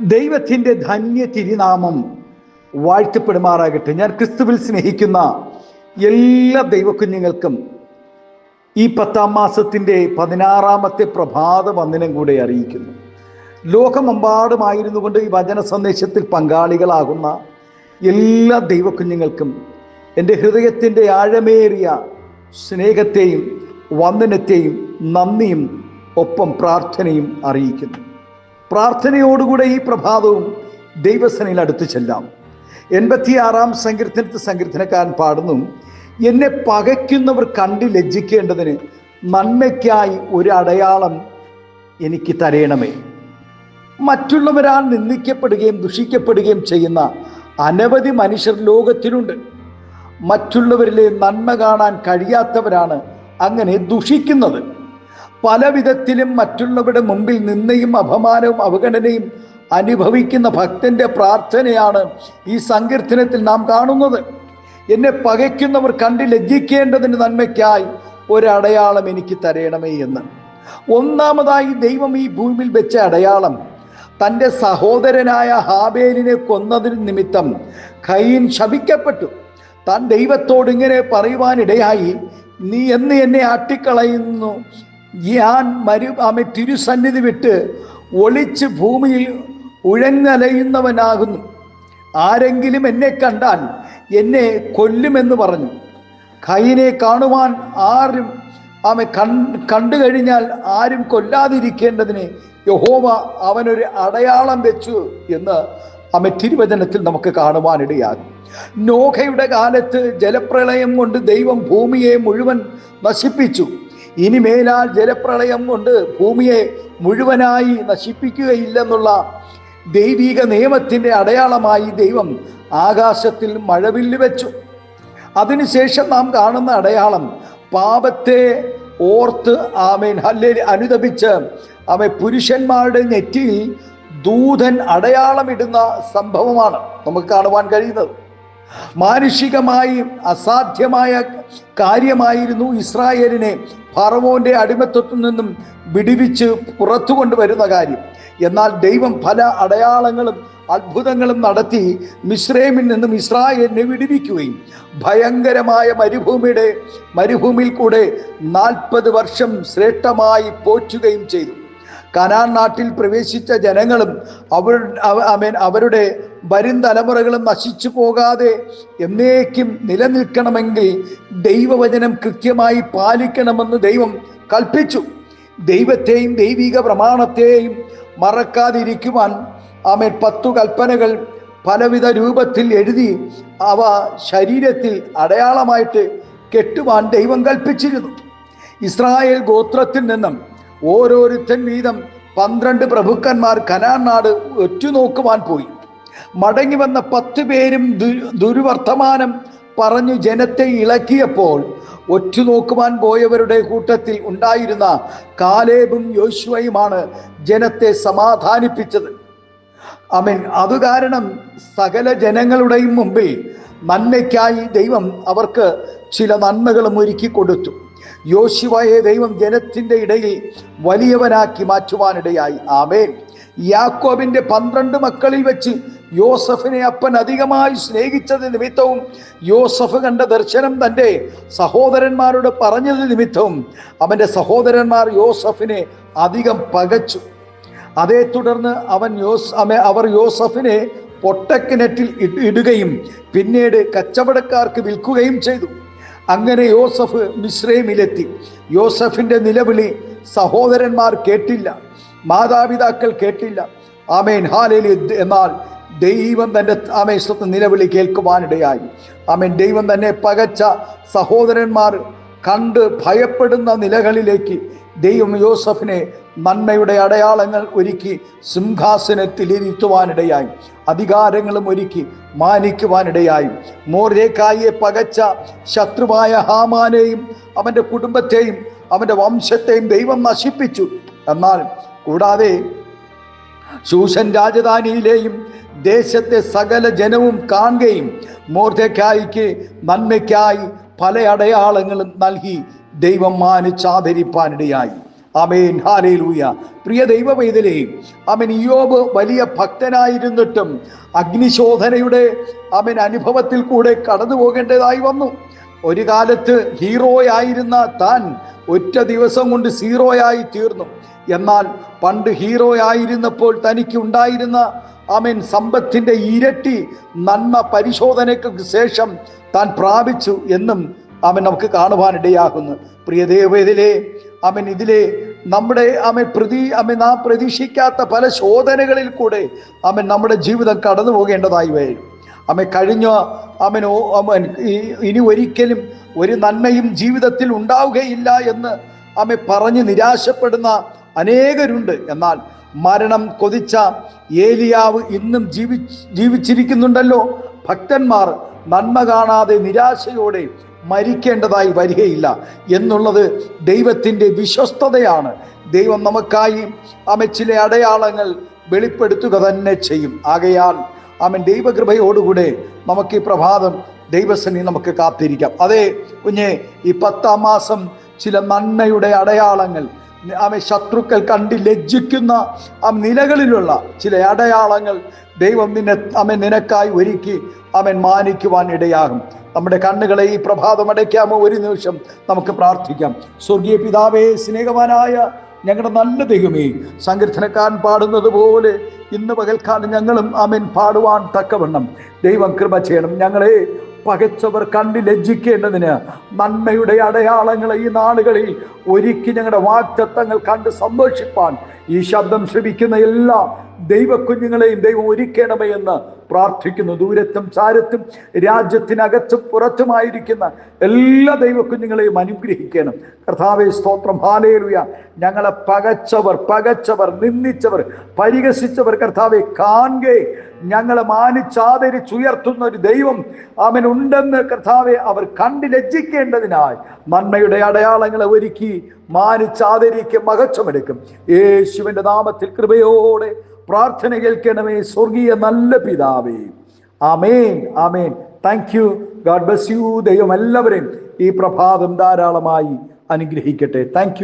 ദൈവത്തിന്റെ ധന്യ തിരുനാമം വാഴ്ത്തപ്പെടുമാറാകട്ടെ. ഞാൻ ക്രിസ്തുവിൽ സ്നേഹിക്കുന്ന എല്ലാ ദൈവക്കുഞ്ഞുങ്ങൾക്കും ഈ പത്താം മാസത്തിന്റെ പതിനാറാമത്തെ പ്രഭാത വന്ദനം കൂടെ അറിയിക്കുന്നു. ലോകമെമ്പാടുമായിരുന്നു കൊണ്ട് ഈ വചന സന്ദേശത്തിൽ പങ്കാളികളാകുന്ന എല്ലാ ദൈവക്കുഞ്ഞുങ്ങൾക്കും എന്റെ ഹൃദയത്തിന്റെ ആഴമേറിയ സ്നേഹത്തെയും വന്ദനത്തെയും നന്ദിയും ഒപ്പം പ്രാർത്ഥനയും അറിയിക്കുന്നു. പ്രാർത്ഥനയോടുകൂടെ ഈ പ്രഭാതവും ദൈവസനയിൽ അടുത്തു ചെല്ലാം. എൺപത്തിയാറാം സങ്കീർത്തനത്തിൽ സങ്കീർത്തനക്കാരൻ പാടുന്നു എന്നെ പകയ്ക്കുന്നവർ കണ്ട് ലജ്ജിക്കേണ്ടതിന് നന്മയ്ക്കായി ഒരു അടയാളം എനിക്ക് തരയണമേ മറ്റുള്ളവരാൽ നിന്ദിക്കപ്പെടുകയും ദുഷിക്കപ്പെടുകയും ചെയ്യുന്ന അനവധി മനുഷ്യർ ലോകത്തിലുണ്ട്. മറ്റുള്ളവരിലെ നന്മ കാണാൻ കഴിയാത്തവരാണ് അങ്ങനെ ദുഷിക്കുന്നത്. പല വിധത്തിലും മറ്റുള്ളവരുടെ മുമ്പിൽ നിന്നയും അപമാനവും അവഗണനയും അനുഭവിക്കുന്ന ഭക്തന്റെ പ്രാർത്ഥനയാണ് ഈ സങ്കീർത്തനത്തിൽ നാം കാണുന്നത്. എന്നെ പകയ്ക്കുന്നവർ കണ്ട് ലജ്ജിക്കേണ്ടതിന് നന്മയ്ക്കായി ഒരടയാളം എനിക്ക് തരയണമേ എന്ന്. ഒന്നാമതായി ദൈവം ഈ ഭൂമിയിൽ വെച്ച അടയാളം. തന്റെ സഹോദരനായ ഹാബേലിനെ കൊന്നതിന് നിമിത്തം ഖൈൻ ശപിക്കപ്പെട്ടു. താൻ ദൈവത്തോട് ഇങ്ങനെ പറയുവാനിടയായി നീ എന്ന് എന്നെ ആട്ടിക്കളയുന്നു. ഞാൻ മരു തിരുസന്നിധി വിട്ട് ഒളിച്ച് ഭൂമിയിൽ ഉഴങ്ങലയുന്നവനാകുന്നു ആരെങ്കിലും എന്നെ കണ്ടാൽ എന്നെ കൊല്ലുമെന്ന് പറഞ്ഞു. കൈനെ കാണുവാൻ ആരും ആമെ കണ്ടു കഴിഞ്ഞാൽ ആരും കൊല്ലാതിരിക്കേണ്ടതിന് യഹോവ അവനൊരു അടയാളം വെച്ചു എന്ന് ആമെ തിരുവചനത്തിൽ നമുക്ക് കാണുവാനിടയാകും. നോഹയുടെ കാലത്ത് ജലപ്രളയം കൊണ്ട് ദൈവം ഭൂമിയെ മുഴുവൻ നശിപ്പിച്ചു. ഇനി മേലാൽ ജലപ്രളയം കൊണ്ട് ഭൂമിയെ മുഴുവനായി നശിപ്പിക്കുകയില്ലെന്നുള്ള ദൈവിക നിയമത്തിന്റെ അടയാളമായി ദൈവം ആകാശത്തിൽ മഴവില്ല് വെച്ചു. അതിനുശേഷം നാം കാണുന്ന അടയാളം പാപത്തെ ഓർത്ത് ആമേൻ. ഹല്ലേ അനുദപിച്ച് ആമേ പുരുഷന്മാരുടെ നെറ്റിയിൽ ദൂതൻ അടയാളമിടുന്ന സംഭവമാണ് നമുക്ക് കാണുവാൻ കഴിയുന്നത്. മാനുഷികമായി അസാധ്യമായ കാര്യമായിരുന്നു ഇസ്രായേലിനെ ഫറവോന്റെ അടിമത്വത്തിൽ നിന്നും വിടിവിച്ച് പുറത്തു കൊണ്ടുവരുന്ന കാര്യം. എന്നാൽ ദൈവം പല അടയാളങ്ങളും അത്ഭുതങ്ങളും നടത്തി മിശ്രേമിൽ നിന്നും ഇസ്രായേലിനെ വിടിവിക്കുകയും ഭയങ്കരമായ മരുഭൂമിയുടെ മരുഭൂമിയിൽ കൂടെ നാൽപ്പത് വർഷം ശ്രേഷ്ഠമായി പോറ്റുകയും ചെയ്തു. കനാൻ നാട്ടിൽ പ്രവേശിച്ച ജനങ്ങളും അവർ അവരുടെ വരും തലമുറകളും നശിച്ചു പോകാതെ എന്നേക്കും നിലനിൽക്കണമെങ്കിൽ ദൈവവചനം കൃത്യമായി പാലിക്കണമെന്ന് ദൈവം കൽപ്പിച്ചു. ദൈവത്തെയും ദൈവിക പ്രമാണത്തെയും മറക്കാതിരിക്കുവാൻ ആമേൻ പത്തു കൽപ്പനകൾ പലവിധ രൂപത്തിൽ എഴുതി അവ ശരീരത്തിൽ അടയാളമായിട്ട് കെട്ടുവാൻ ദൈവം കൽപ്പിച്ചിരുന്നു. ഇസ്രായേൽ ഗോത്രത്തിൽ നിന്നും ഓരോരുത്തൻ വീതം പന്ത്രണ്ട് പ്രഭുക്കന്മാർ കനാൻ നാട് ഒറ്റുനോക്കുവാൻ പോയി. മടങ്ങി വന്ന പത്ത് പേരും ദുർവർത്തമാനം പറഞ്ഞു ജനത്തെ ഇളക്കിയപ്പോൾ ഒറ്റുനോക്കുവാൻ പോയവരുടെ കൂട്ടത്തിൽ ഉണ്ടായിരുന്ന കാലേബും യോശുവയുമാണ് ജനത്തെ സമാധാനിപ്പിച്ചത്. അമീൻ. അത് കാരണം സകല ജനങ്ങളുടെയും മുമ്പിൽ നന്മയ്ക്കായി ദൈവം അവർക്ക് ചില നന്മകളും ഒരുക്കി കൊടുത്തു. യോശുവയെ ദൈവം ജനത്തിന്റെ ഇടയിൽ വലിയവനാക്കി മാറ്റുവാനിടയായി. ആമേൻ. യാക്കോബിന്റെ പന്ത്രണ്ട് മക്കളിൽ വെച്ച് യോസഫിനെ അപ്പൻ അധികമായി സ്നേഹിച്ചത് നിമിത്തവും യോസഫ് കണ്ട ദർശനം തന്റെ സഹോദരന്മാരോട് പറഞ്ഞത് നിമിത്തവും അവന്റെ സഹോദരന്മാർ യോസഫിനെ അധികം പകച്ചു. അതേ തുടർന്ന് അവൻ യോസ് അവർ യോസഫിനെ പൊട്ടക്കിണറ്റിൽ ഇടുകയും പിന്നീട് കച്ചവടക്കാർക്ക് വിൽക്കുകയും ചെയ്തു. അങ്ങനെ യോസഫ് മിശ്രൈമിലെത്തി യോസഫിന്റെ നിലവിളി സഹോദരന്മാർ കേട്ടില്ല. മാതാപിതാക്കൾ കേട്ടില്ല. ആമേൻ ഹാലേലി എന്നാൽ ദൈവം തന്റെ ആമേശ്വത്ത് നിലവിളി കേൾക്കുവാനിടയായി. ആമേൻ. ദൈവം തന്നെ പകച്ച സഹോദരന്മാർ കണ്ട് ഭയപ്പെടുന്ന നിലകളിലേക്ക് ദൈവം യോസഫിനെ നന്മയുടെ അടയാളങ്ങൾ ഒരുക്കി സിംഹാസനത്തിലിരുത്തുവാനിടയായി അധികാരങ്ങളും ഒരുക്കി മാനിക്കുവാനിടയായി. മോർദേക്കായെ പകച്ച ശത്രുവായ ഹാമാനെയും അവന്റെ കുടുംബത്തെയും അവന്റെ വംശത്തെയും ദൈവം നശിപ്പിച്ചു. എന്നാൽ കൂടാതെ ശൂഷൻ രാജധാനിയിലെയും ദേശത്തെ സകല ജനവും കാണുകയും മോർദക്കായിക്ക് നന്മയ്ക്കായി പല അടയാളങ്ങളും നൽകി ദൈവം മാനിച്ചാദരിപ്പാനിടയായി. അമേൻ ഹാലയിലൂയ പ്രിയ ദൈവ പൈതലേ അവൻ ഇയോബ് വലിയ ഭക്തനായിരുന്നിട്ടും അഗ്നിശോധനയുടെ അവൻ അനുഭവത്തിൽ കൂടെ കടന്നു പോകേണ്ടതായി വന്നു. ഒരു കാലത്ത് ഹീറോയായിരുന്ന താൻ ഒറ്റ ദിവസം കൊണ്ട് സീറോയായി തീർന്നു. എന്നാൽ പണ്ട് ഹീറോയായിരുന്നപ്പോൾ തനിക്ക് ഉണ്ടായിരുന്ന ആമേൻ സമ്പത്തിന്റെ ഇരട്ടി നന്മ പരിശോധനയ്ക്ക് ശേഷം താൻ പ്രാപിച്ചു എന്നും അവൻ നമുക്ക് കാണുവാനിടയാകുന്നു. പ്രിയ ദേവതിലെ അവൻ ഇതിലെ നമ്മുടെ അമ്മ പ്രതി അമ്മ നാം പ്രതീക്ഷിക്കാത്ത പല ശോധനകളിൽ കൂടെ അവൻ നമ്മുടെ ജീവിതം കടന്നു പോകേണ്ടതായി വരും. അവൻ കഴിഞ്ഞ അവൻ ഈ- ഇനി ഒരിക്കലും ഒരു നന്മയും ജീവിതത്തിൽ ഉണ്ടാവുകയില്ല എന്ന് അമ്മ പറഞ്ഞ് നിരാശപ്പെടുന്ന അനേകരുണ്ട്. എന്നാൽ മരണം കൊതിച്ച ഏലിയാവ് ഇന്നും ജീവി ജീവിച്ചിരിക്കുന്നുണ്ടല്ലോ. ഭക്തന്മാർ നന്മ കാണാതെ നിരാശയോടെ മരിക്കേണ്ടതായി വരികയില്ല എന്നുള്ളത് ദൈവത്തിന്റെ വിശ്വസ്തതയാണ്. ദൈവം നമുക്കായി അമ്മ ചില അടയാളങ്ങൾ വെളിപ്പെടുത്തുക തന്നെ ചെയ്യും. ആകയാൽ അവൻ ദൈവകൃപയോടുകൂടെ നമുക്ക് ഈ പ്രഭാതം ദൈവസനി നമുക്ക് കാത്തിരിക്കാം. അതെ കുഞ്ഞെ ഈ പത്താം മാസം ചില നന്മയുടെ അടയാളങ്ങൾ ആമെ ശത്രുക്കൾ കണ്ട് ലജ്ജിക്കുന്ന ആ നിലകളിലുള്ള ചില അടയാളങ്ങൾ ദൈവം നിന്നെ അമ്മ നിനക്കായി ഒരുക്കി അവൻ മാനിക്കുവാൻ ഇടയാകും. നമ്മുടെ കണ്ണുകളെ ഈ പ്രഭാതം അടയ്ക്കാമോ? ഒരു നിമിഷം നമുക്ക് പ്രാർത്ഥിക്കാം. സ്വർഗീയ പിതാവേ സ്നേഹവാനായ ഞങ്ങളുടെ നല്ല ദൈവമേ സങ്കീർത്തനക്കാരൻ പാടുന്നത് പോലെ ഇന്ന് പകൽക്കാലം ഞങ്ങളും അമൻ പാടുവാൻ തക്കവണ്ണം ദൈവം കൃപ ചെയ്യണം. ഞങ്ങളെ പകച്ചവർ കണ്ടി ലജ്ജിക്കേണ്ടതിന് നന്മയുടെ അടയാളങ്ങൾ ഈ നാളുകളിൽ ഒരുക്കി ഞങ്ങളുടെ വാക്തത്വങ്ങൾ കണ്ട് സന്തോഷിപ്പാൻ ഈ ശബ്ദം ശ്രമിക്കുന്ന എല്ലാ ദൈവക്കുഞ്ഞുങ്ങളെയും ദൈവം ഒരുക്കണമേ എന്ന് പ്രാർത്ഥിക്കുന്നു. ദൂരത്തും ചാരത്തും രാജ്യത്തിനകത്തും പുറത്തുമായിരിക്കുന്ന എല്ലാ ദൈവക്കുഞ്ഞുങ്ങളെയും അനുഗ്രഹിക്കണം. കർത്താവെ സ്തോത്രം. ഹാലേലുയ. ഞങ്ങളെ പകച്ചവർ പകച്ചവർ നിന്ദിച്ചവർ പരിഹസിച്ചവർ കർത്താവെ കാൺകെ ഞങ്ങളെ മാനിച്ചാദരിച്ചുയർത്തുന്ന ഒരു ദൈവം അവനുണ്ടെന്ന് കർത്താവെ അവർ കണ്ടു ലജ്ജിക്കേണ്ടതിനായി നന്മയുടെ അടയാളങ്ങളെ ഒരുക്കി മാനിച്ചാതരിക്കും മകച്ചമെടുക്കും യേശുവിന്റെ നാമത്തിൽ കൃപയോടെ പ്രാർത്ഥന കേൾക്കണമേ സ്വർഗീയ നല്ല പിതാവേ. ആമേൻ ആമേൻ. Thank you God bless you ദൈവം എല്ലാവരെയും ഈ പ്രഭാതം ധാരാളമായി അനുഗ്രഹിക്കട്ടെ. താങ്ക്